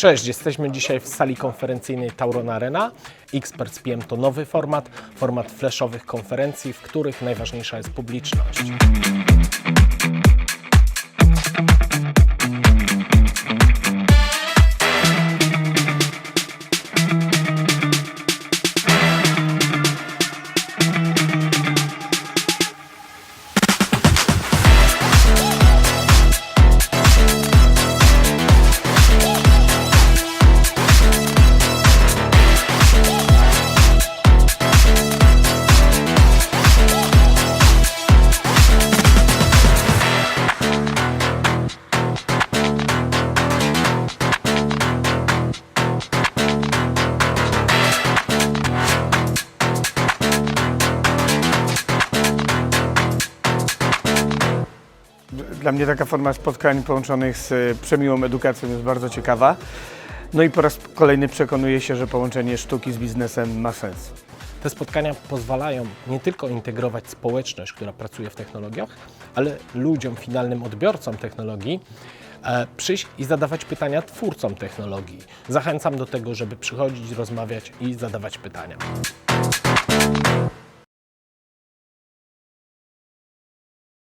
Cześć, jesteśmy dzisiaj w sali konferencyjnej Tauron Arena. Experts PM to nowy format, format flashowych konferencji, w których najważniejsza jest publiczność. Dla mnie taka forma spotkań połączonych z y, przemiłą edukacją jest bardzo ciekawa. No i po raz kolejny przekonuję się, że połączenie sztuki z biznesem ma sens. Te spotkania pozwalają nie tylko integrować społeczność, która pracuje w technologiach, ale ludziom, finalnym odbiorcom technologii, e, przyjść i zadawać pytania twórcom technologii. Zachęcam do tego, żeby przychodzić, rozmawiać i zadawać pytania.